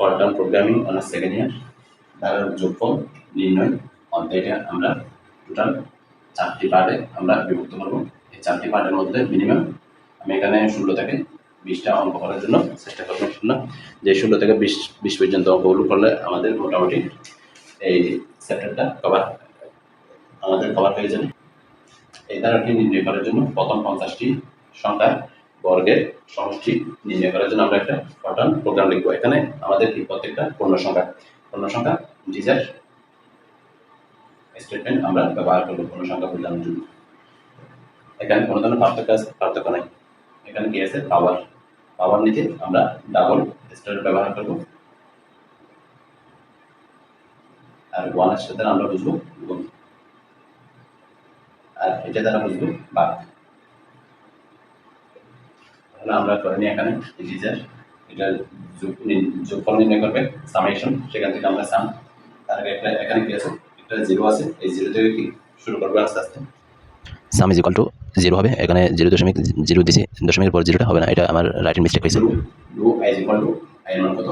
Fortran programming honours second year ধারার যোগফল নির্ণয় অধ্যায়টা আমরা টোটাল চারটি পার্টে আমরা বিভক্ত করব। এই চারটি পার্টের মধ্যে মিনিমাম আমি এখানে ষোলো থেকে বিশটা অঙ্ক করার জন্য চেষ্টা করব না যে ষোলো থেকে বিশ বিশ পর্যন্ত অঙ্কগুলো করলে আমাদের মোটামুটি এই চ্যাপ্টারটা কভার আমাদের কভার হয়ে যাবে। এই ধারাটি নির্ণয় করার জন্য প্রথম পঞ্চাশটি সংখ্যার বর্গের সমষ্টি নির্ণয় করার জন্য আমরা একটা পটন প্রোগ্রাম লিখব। এখানে আমাদের কি প্রত্যেকটা পূর্ণ সংখ্যা? পূর্ণ সংখ্যা ডিজার স্টেটমেন্ট আমরা ব্যবহার করব, পূর্ণ সংখ্যা বোঝানোর জন্য এখানে কোনো ধরনের পার্থক্য পার্থক্য নাই। এখানে কি আছে? পাওয়ার পাওয়ার নিচে আমরা ডাবল স্টার ব্যবহার করব। আর ওয়ানের সাথে আমরা বুঝব আর এটা দ্বারা বুঝব বাঘ তাহলে আমরা করে নিই এখানে ইন্টিজার এটা যোগফল নির্ণয় করবে সামেশন সেখান থেকে আমরা সাম তার আগে একটা এখানে কি আছে? একটা জিরো আছে এই জিরো থেকে কি শুরু করবে আস্তে আস্তে? Sum is equal to zero হবে এখানে জিরো দশমিক জিরো দিছি দশমিকের পর জিরোটা হবে না এটা আমার রাইটিং মিস্টেক হয়েছে। Do I equal to I মান কত?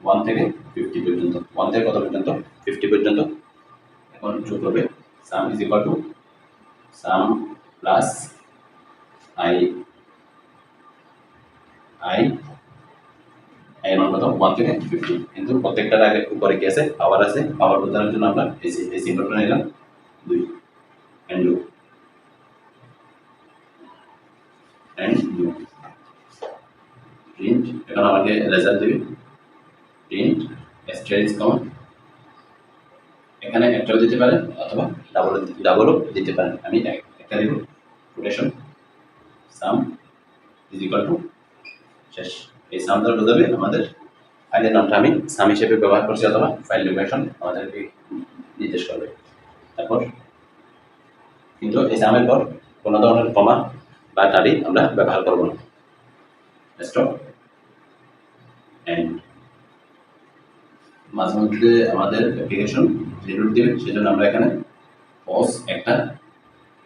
ওয়ান থেকে ফিফটি পর্যন্ত ওয়ান থেকে কত পর্যন্ত? ফিফটি পর্যন্ত। এখন যোগ করবে sum is equal to sum plus I I I মান কত ওয়ান থেকে ফিফটি কিন্তু প্রত্যেকটার আগে উপরে কি আছে? পাওয়ার আছে। পাওয়ার বোঝানোর জন্য আমরা এই সি- এই সিম্বলটা নিলাম। দুই। And do and do print এখন আমাকে রেজাল্ট দেবে। প্রিন্ট স্ট্রেজ কমন এখানে একটাও দিতে পারে অথবা ডাবল ডাবলও দিতে পারেন। আমি এক- একটা দেব। রোটেশন সাম ইজ টু শেষ। এই সাম দ্বারা বোঝাবে আমাদের ফাইলের নামটা আমি সাম হিসেবে ব্যবহার করছি অথবা ফাইল লোকেশন আমাদেরকে নির্দেশ করবে। তারপর কিন্তু এই সামের পর কোনো ধরনের কমা বা টাড়ি আমরা ব্যবহার করব না। মাঝে মধ্যে আমাদের অ্যাপ্লিকেশন রিলুট দেবে, সেজন্য আমরা এখানে পজ একটা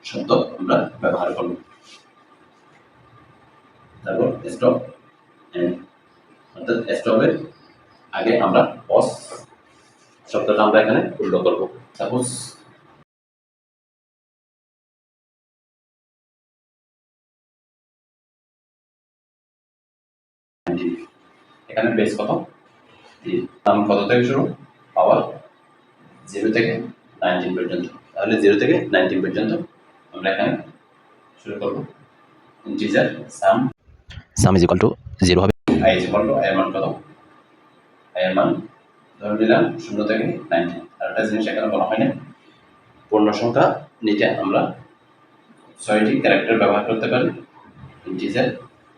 শব্দ আমরা ব্যবহার করব। তারপর স্টপ অর্থাৎ স্টপের আগে আমরা পজ শব্দটা আমরা এখানে উল্লেখ করব। সাপোজ এখানে বেস কত। দাম কত থেকে শুরু? পাওয়ার জিরো থেকে নাইনটিন পর্যন্ত। তাহলে জিরো থেকে নাইনটিন পর্যন্ত আমরা এখানে শুরু করব। Integer sum sum is equal to zero হবে। আই ইজ ইকুয়াল টু আয়ের মান কত? আয়ের মান ধরে নিলাম শূন্য থেকে নাইনটিন আর একটা জিনিস এখানে বলা হয় না পূর্ণ সংখ্যা নিতে আমরা ছয়টি ক্যারেক্টার ব্যবহার করতে পারি, ইন্টিজার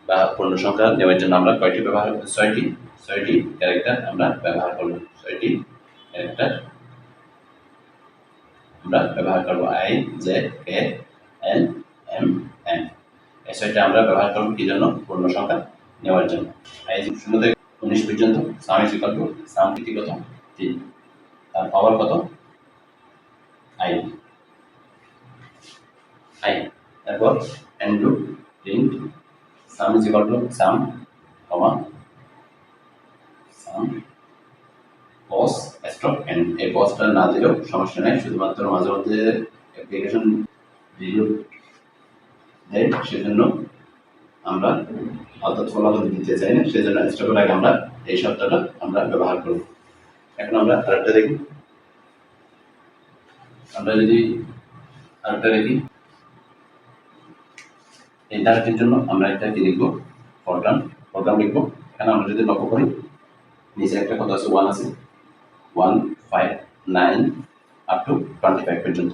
বা পূর্ণ সংখ্যা নেওয়ার জন্য আমরা কয়টি ব্যবহার ছয়টি। ছয়টি ক্যারেক্টার আমরা ব্যবহার করব। ছয়টি ক্যারেক্টার আমরা ব্যবহার করব। I, J, K, L, M N ছয়টা আমরা ব্যবহার করব কি জন্য? পূর্ণ সংখ্যা নেওয়ার জন্য। শূন্য থেকে উনিশ পর্যন্ত sum is equal to sum কত? তিন। তার পাওয়ার কত? আই। আই। তারপর to print sum is equal to sum comma sum pause stop N এই পজটা না দিলেও সমস্যা নেই, শুধুমাত্র মাঝে মধ্যে অ্যাপ্লিকেশন রিলোড দেয়, সেজন্য আমরা অর্থাৎ ফলাফল দিতে চাই না, সেজন্য স্টপের আগে আমরা এই শব্দটা আমরা ব্যবহার করব। এখন আমরা আরেকটা দেখি। আমরা যদি আরেকটা দেখি। এই ধারাটির জন্য আমরা একটা কি লিখব? প্রোগ্রাম প্রোগ্রাম লিখব। এখানে আমরা যদি লক্ষ্য করি, নিচে একটা কথা আছে? ওয়ান আছে। One five nine up to twenty five পর্যন্ত।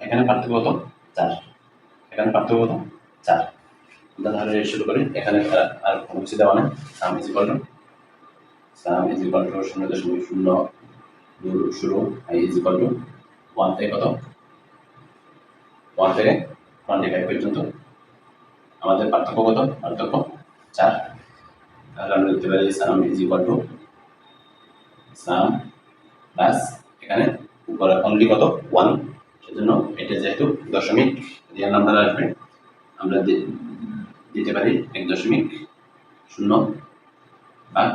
এখানে পার্থক্য কত? চার। এখানে পার্থক্য কত চার তাহলে শুরু করি। এখানে আর- কোনো কিছু দেওয়া নেই। Sum is to sum is equal to শূন্য দশমিক শূন্য শুরু। I is equal to one থেকে কত? ওয়ান থেকে টোয়েন্টি ফাইভ পর্যন্ত। আমাদের পার্থক্য কত? পার্থক্য চার। তাহলে আমরা লিখতে পারি sum is equal to sum plus এখানে উপরে অনলি কত? ওয়ান সেজন্য এটা যেহেতু দশমিক রিয়াল নাম্বার আসবে, আমরা দিতে পারি এক দশমিক শূন্য ভাগ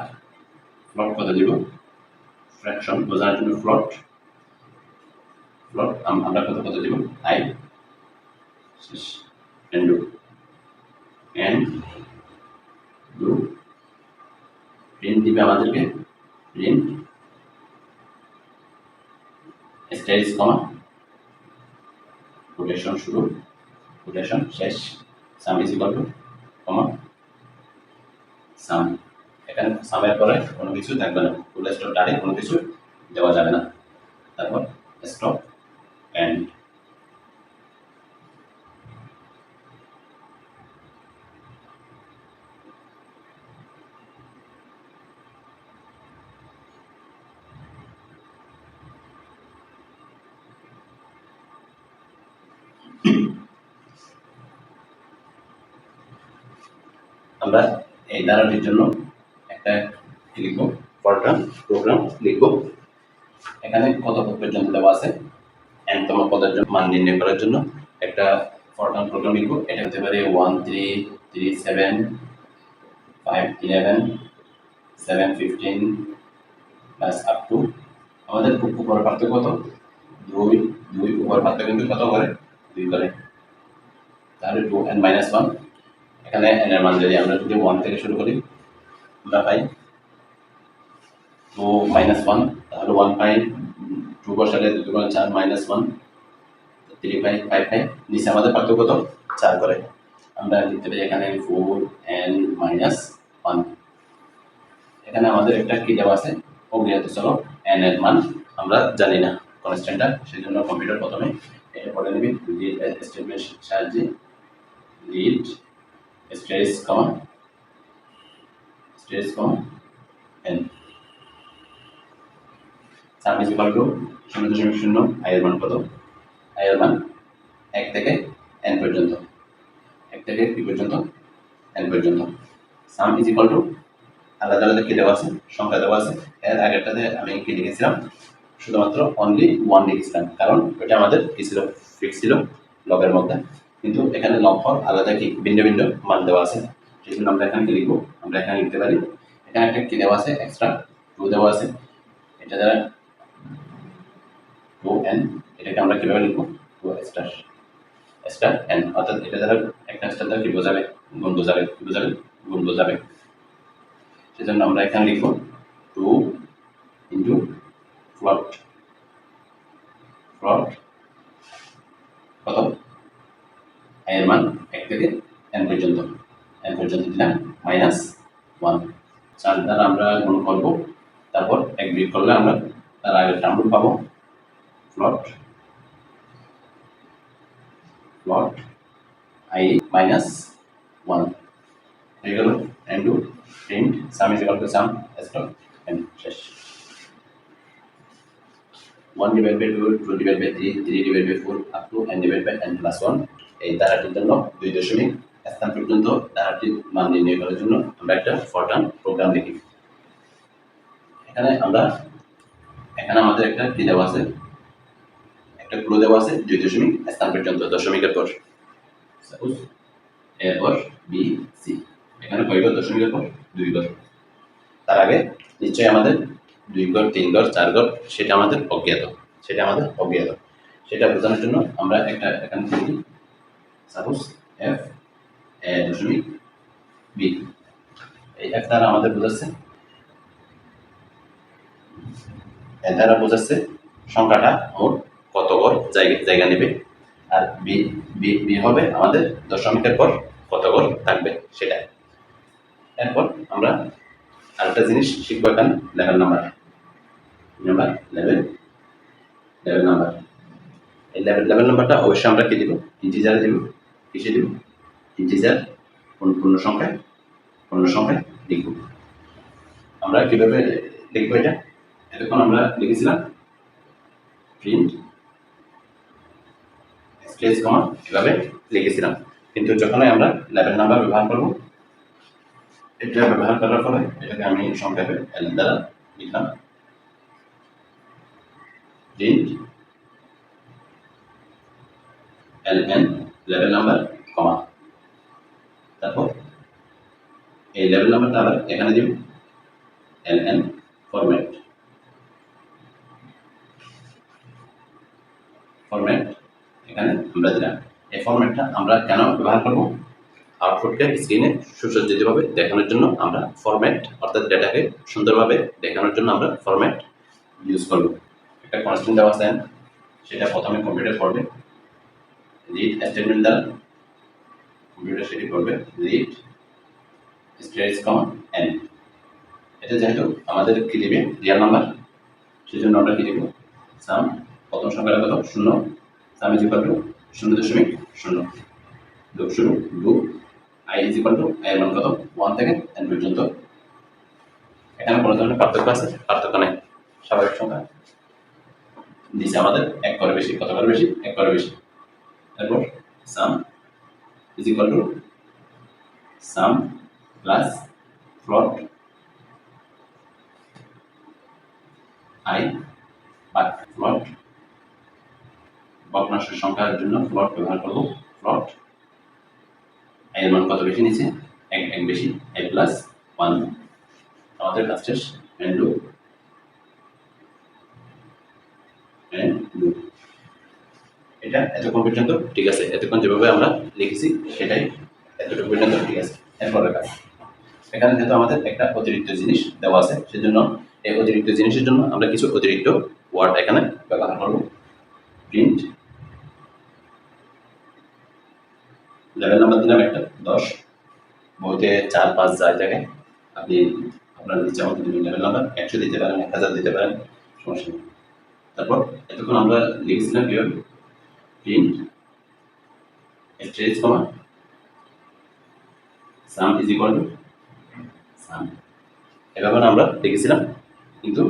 ফ্লট কত দিব? ফ্র্যাকশন বোঝানোর জন্য ফ্লট ফ্লট আমরা কত কত দিব? I do end do print দিবে আমাদেরকে প্রিন্ট স্টেজ কমা কোটেশন শুরু। কোটেশন শেষ। Sum is equal to comma sum এখানে সামের পরে কোনো কিছু থাকবে না। ফুল স্টপ ডাইরেক্ট কোনো কিছু দেওয়া যাবে না। তারপর স্টপ এন্ড আমরা এই ধারাটির জন্য একটা লিখব প্রোগ্রাম প্রোগ্রাম লিখব। এখানে কত পদ পর্যন্ত দেওয়া আছে? এনতম পদের জন্য, মান নির্ণয় করার জন্য একটা ফরটান প্রোগ্রাম লিখব। এটা হতে পারে one three three seven five eleven seven fifteen plus up to আমাদের উপ- উপর পার্থক্য কত? দুই দুই উপর পার্থক্য কিন্তু কত করে? দুই করে। তাহলে টু এন মাইনাস ওয়ান এখানে এন এর মান যদি আমরা যদি ওয়ান থেকে শুরু করি, আমরা পাই টু মাইনাস ওয়ান তাহলে ওয়ান পাই টু বসালে দুটো করে চার মাইনাস ওয়ান থ্রি পাই ফাইভ পাই। নিচে আমাদের পার্থক্য কত? চার করে। আমরা লিখতে পারি এখানে ফোর এন মাইনাস ওয়ান এখানে আমাদের একটা কি দেওয়া আছে? অজ্ঞাত চলো এন এর মান। আমরা জানি না। কনস্ট্যান্টটা সেই জন্য কম্পিউটার প্রথমে এটা পড়ে নিবি স্টেটমেন্ট সাহায্যে lead stress comma stress comma N equal to শূন্য দশমিক শূন্য, আয়ের মান কত? আয়ের মান এক থেকে এন পর্যন্ত। এক থেকে কি পর্যন্ত এন পর্যন্ত। সাম ইজ ইকুয়াল টু আলাদা আলাদা কি দেওয়া আছে? সংখ্যা দেওয়া আছে। এর আগেরটাতে আমি কি লিখেছিলাম? শুধুমাত্র অনলি ওয়ান লিখেছিলাম কারণ ওটা আমাদের কি ছিল? ফিক্স ছিল লগের মধ্যে। কিন্তু এখানে লগ ফল আলাদা কি? ভিন্ন ভিন্ন মান দেওয়া আছে। সেই জন্য আমরা এখানে লিখব? আমরা এখানে লিখতে পারি, এখানে একটা কি দেওয়া আছে? এক্সট্রা টু দেওয়া আছে। এটা দ্বারা টু এন এটাকে আমরা কীভাবে লিখব? টু এক্সট্রা স্টার এন অর্থাৎ এটা দ্বারা একটা স্টার দ্বারা কি বোঝাবে? গুণ বোঝাবে বোঝাবে? গুণ বোঝাবে। সেজন্য আমরা এখানে লিখব টু ইন্টু ফ্লট ফ্লট কত এর মান এক থেকে এন পর্যন্ত। এন পর্যন্ত দিলাম মাইনাস ওয়ান। চার দ্বারা আমরা গুণ করব। তারপর এক বিয়োগ করলে আমরা তার আগের টার্মটা পাবো। Plot plot I minus one হয়ে গেল N to print sum is equal to sum stock N শেষ। One divide by two two divide by three three divide by four up to N divide by N plus one এই ধারাটির জন্য দুই দশমিক স্থান পর্যন্ত ধারাটির মান নির্ণয় করার জন্য আমরা একটা ফরটান প্রোগ্রাম লিখি। এখানে আমরা, এখানে আমাদের একটা কি দেওয়া আছে? একটা ক্লু দেওয়া আছে, দুই দশমিক স্থান পর্যন্ত, দশমিকের পর। সাপোজ এরপর বি সি এখানে কয় ঘর দশমিকের পর? দুই ঘর তার আগে নিশ্চয়ই আমাদের দুই ঘর, তিন ঘর, চার ঘর, সেটা আমাদের অজ্ঞাত, সেটা আমাদের অজ্ঞাত। সেটা বোঝানোর জন্য আমরা একটা এখানে লিখি সাপোজ এফ এ দশমিক বি এই এক দ্বারা আমাদের বোঝাচ্ছে এর দ্বারা বোঝাচ্ছে সংখ্যাটা মোট কত ঘর জায়গা জায়গা নেবে। আর বি বি বি হবে আমাদের দশমিকের পর কত ঘর থাকবে সেটা। এরপর আমরা আরেকটা জিনিস শিখব এখানে level number number level level number এই লেভেল লেভেল নাম্বারটা অবশ্যই আমরা কি দিব? ইন্টিজারে দিব। কিসে দিব? ইন্টিজার পূর্ণ সংখ্যায় পূর্ণ সংখ্যায় লিখব। আমরা কীভাবে লিখব এটা? এতক্ষণ আমরা লিখেছিলাম প্রিন্ট স্পেস কমা এভাবে লিখেছিলাম। কিন্তু যখনই আমরা লেভেল নাম্বার ব্যবহার করব এটা ব্যবহার করার ফলে এটাকে আমি সংক্ষেপে এল দ্বারা লিখলাম। Print L N level number comma তারপর এই লেভেল নাম্বারটা আবার এখানে দিব। এল এন ফরম্যাট ফরম্যাট এখানে আমরা দিলাম। এই ফরম্যাটটা আমরা কেন ব্যবহার করব? আউটপুটকে স্ক্রিনে সুসজ্জিতভাবে দেখানোর জন্য আমরা ফরম্যাট অর্থাৎ ডেটাকে সুন্দরভাবে দেখানোর জন্য আমরা ফরম্যাট ইউজ করব। একটা কনস্ট্যান্ট দেওয়া আছে। সেটা প্রথমে কম্পিউটার করবে। রিড স্টেটমেন্ট দ্বারা কম্পিউটার সেটি করবে। রিড স্ট্রেস কম এন এটা যেহেতু আমাদের কি দিবে? রিয়াল নাম্বার সেই জন্য আমরা কি দিব? সাম প্রথম সংখ্যাটা কত? শূন্য। সাম ইজ শূন্য দশমিক শূন্য। যোগ শুরু do I is equal to I মান কত? ওয়ান থেকে এন পর্যন্ত। এখানে কোনো ধরনের পার্থক্য আছে? পার্থক্য নেই। স্বাভাবিক সংখ্যা। দিছে আমাদের এক করে বেশি, কত করে বেশি? এক করে বেশি। তারপর sum is equal to sum plus float I বাদ ফ্লট ভগ্নাংশের সংখ্যার জন্য ফ্লট ব্যবহার করব। ফ্লট এর মান কত বেশি নিচে? এক এক বেশি আই প্লাস ওয়ান আমাদের কাজ শেষ। এন্ড ডু এটা এতক্ষণ পর্যন্ত ঠিক আছে। এতক্ষণ যেভাবে আমরা লিখেছি, সেটাই এতটুকু পর্যন্ত ঠিক আছে। এরপরের কাজ। এখানে যেহেতু আমাদের একটা অতিরিক্ত জিনিস দেওয়া আছে, সেজন্য এই অতিরিক্ত জিনিসের জন্য আমরা কিছু অতিরিক্ত ওয়ার্ড এখানে ব্যবহার করব। প্রিন্ট লেভেল নাম্বার দিলাম একটা, দশ। বইতে চার, পাঁচ যায় জায়গায়। আপনি আপনার ইচ্ছা মতো দিবেন লেভেল নাম্বার একশো দিতে পারেন, এক হাজার দিতে পারেন, সমস্যা নেই। তারপর এতক্ষণ আমরা লিখেছিলাম কীভাবে print stretch comma sum is equal to sum এভাবে আমরা লিখেছিলাম, কিন্তু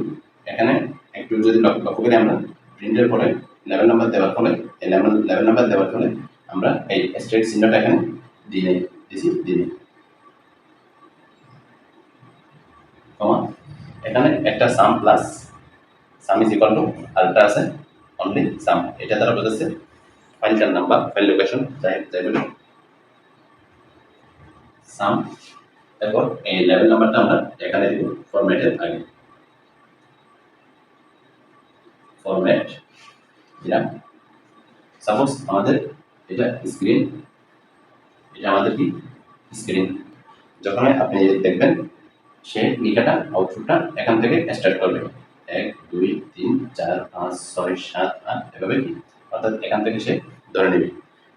এখানে একটু যদি লক্ষ্য করি আমরা প্রিন্টের পরে লেভেল নাম্বার দেওয়ার ফলে লেভেল নাম্বার দেওয়ার ফলে আমরা এই স্ট্রেট চিহ্নটা এখানে দিয়ে দিছি, দিয়ে এখানে একটা sum plus sum is equal to আরেকটা আছে অনলি সাম এটা দ্বারা বোঝাচ্ছে ফাইলটার নাম্বার ফাইল লোকেশন যাই যাই বলে। সাম তারপর এই লেভেল নাম্বারটা আমরা এখানে দিব ফরম্যাটের আগে। ফরম্যাট দিলাম সাপোজ আমাদের এটা স্ক্রিন এটা আমাদের কি? স্ক্রিন যখন আপনি দেখবেন, সে লেখাটা আউটপুটটা এখান থেকে স্টার্ট করবে। এক, দুই, তিন, চার, পাঁচ, ছয়, সাত, আট, এভাবে কি? অর্থাৎ এখান থেকে সে ধরে নেবে।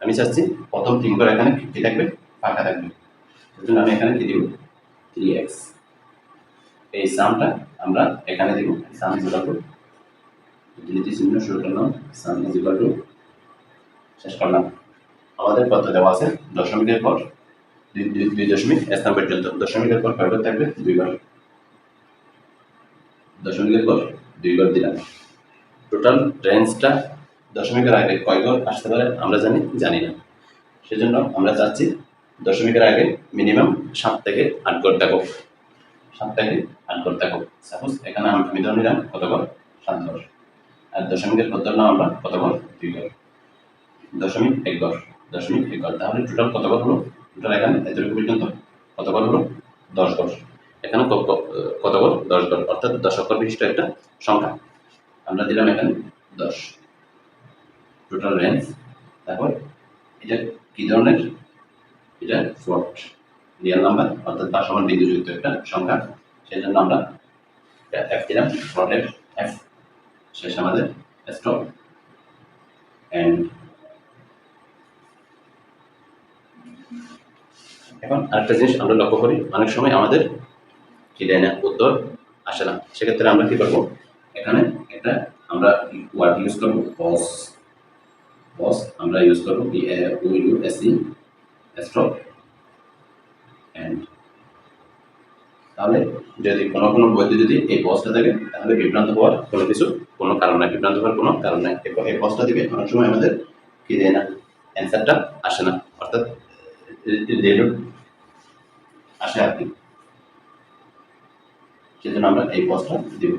আমি চাচ্ছি প্রথম তিন করে এখানে কি থাকবে, ফাঁকা থাকবে। সেজন্য আমি এখানে কি দিব? থ্রি এক্স এই সামটা আমরা এখানে দিব। সাম টু শুরু করলাম। সাম টু শেষ করলাম। আমাদের কত দেওয়া আছে, দশমিকের পর, দুই দশমিক স্থান পর্যন্ত দশমিকের পর কয়বার থাকবে দুই দুইবার। দশমিকের পর দুই দুইবার দিলাম। টোটাল রেঞ্জটা দশমিকের আগে কয় ঘর আসতে পারে, আমরা জানি জানি না। সেজন্য আমরা চাচ্ছি দশমিকের আগে মিনিমাম সাত থেকে আট ঘর থাকুক। সাত থেকে আট ঘর থাকুক। সাপোজ এখানে আমি ধরে নিলাম, কত ঘর? সাত ঘর। আর দশমিকের পর ধরলাম আমরা, কত ঘর? দুই ঘর। দশমিক এক ঘর। দশমিক এক ঘর তাহলে টোটাল কত ঘর হলো? টোটাল এখানে এতটুকু পর্যন্ত। কত ঘর হলো? দশ ঘর এখানে কত ঘর দশ ঘর অর্থাৎ দশ অক্ষর বিশিষ্ট একটা সংখ্যা। আমরা দিলাম এখানে দশ। Total range. তারপর এটা কি ধরনের? এটা ফ্লোট রিয়েল নাম্বার, অর্থাৎ তার সমান বিন্দুযুক্ত একটা সংখ্যা। সেই জন্য আমরা এফ দিলাম। ফ্লটের এফ শেষ আমাদের স্টপ অ্যান্ড এখন আরেকটা জিনিস আমরা লক্ষ্য করি, অনেক সময় আমাদের কি দেয় না উত্তর আসে না। সেক্ষেত্রে আমরা কি করব? এখানে একটা আমরা ওয়ার্ড ইউজ করব বস বস আমরা ইউজ করব ইউ এস স্টপ অ্যান্ড তাহলে যদি কোনো কোনো বইতে যদি এই বসটা থাকে, তাহলে বিভ্রান্ত হওয়ার কোনো কিছু, কোনো কারণ নাই। বিভ্রান্ত হওয়ার কোনো কারণ নাই। এই বসটা দিবে অনেক সময় আমাদের কি দেয় না অ্যান্সারটা আসে না। অর্থাৎ রেলুট আসে আর কি। সেজন্য আমরা এই বসটা দিব।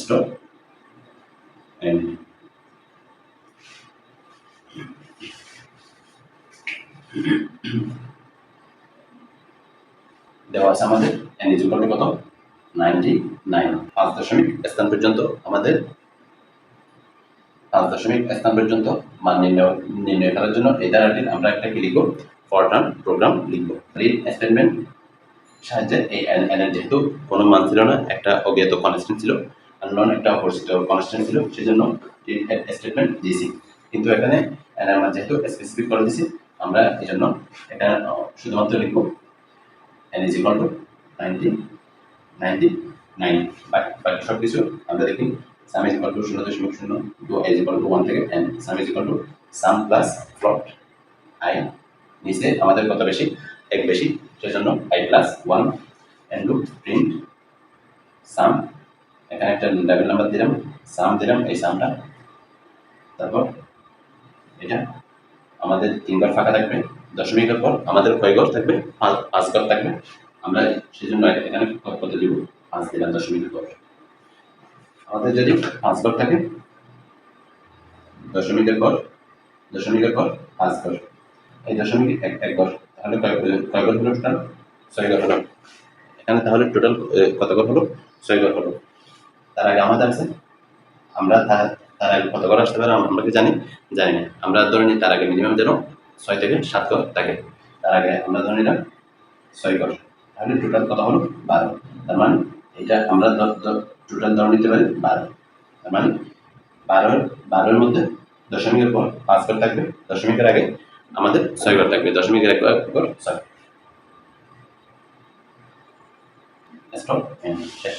স্টপ দেওয়া আছে আমাদের এন ইজ কত? Ninety nine. পাঁচ দশমিক স্থান পর্যন্ত আমাদের পাঁচ দশমিক স্থান পর্যন্ত মান নির্ণয় নির্ণয় করার জন্য এই ধারাটির আমরা একটা কি লিখব? ফরটার্ন প্রোগ্রাম লিখব। রিড স্টেটমেন্ট সাহায্যে এই এন এর যেহেতু কোনো মান ছিল না, একটা অজ্ঞাত কনস্ট্যান্ট ছিল আর নন একটা অপরিচিত কনস্ট্যান্ট ছিল, সেজন্য স্টেটমেন্ট দিয়েছি। কিন্তু এখানে এন মান যেহেতু স্পেসিফিক করে দিয়েছি, আমরা এই জন্য এটা শুধুমাত্র লিখব N is equal to ninety ninety nine বাকি সব কিছু আমরা দেখি। সাম ইজ ইকুয়াল টু শূন্য দশমিক শূন্য টু আই ইজ ওয়ান থেকে N sum is equal to sum plus float I নিচে আমাদের কত বেশি? এক বেশি। সেজন্য I plus one N to print sum এখানে একটা লেভেল নাম্বার দিলাম সাম দিলাম, এই সামটা তারপর এটা আমাদের তিনবার ফাঁকা থাকবে, দশমিকের পর আমাদের কয় ঘর থাকবে পাঁচ ঘর থাকবে। আমরা সেই জন্য এখানে কত দিব? পাঁচ দিলাম দশমিকের পর। আমাদের যদি পাঁচ ঘর থাকে, দশমিকের পর দশমিকের পর পাঁচ ঘর। এই দশমিক এক এক ঘর। তাহলে কয় ঘর হলো টোটাল? ছয় ঘর হলো। এখানে তাহলে টোটাল কত ঘর হলো? ছয় ঘর হলো। তার আগে আমাদের আছে। আমরা তার আগে কত ঘর আসতে পারে? আমরা কি জানি? জানি না। আমরা ধরে নিই তার আগে মিনিমাম যেন ছয় থেকে সাত ঘর থাকে। তার আগে আমরা ধরে নিলাম ছয় ঘর। তাহলে টোটাল কত হলো? বারো। তার মানে এটা আমরা টোটাল ধরে নিতে পারি, বারো। তার মানে বারোর বারোর মধ্যে দশমিকের পর পাঁচ ঘর থাকবে, দশমিকের আগে আমাদের ছয় ঘর থাকবে, দশমিকের এক ঘর ছয়। শেষ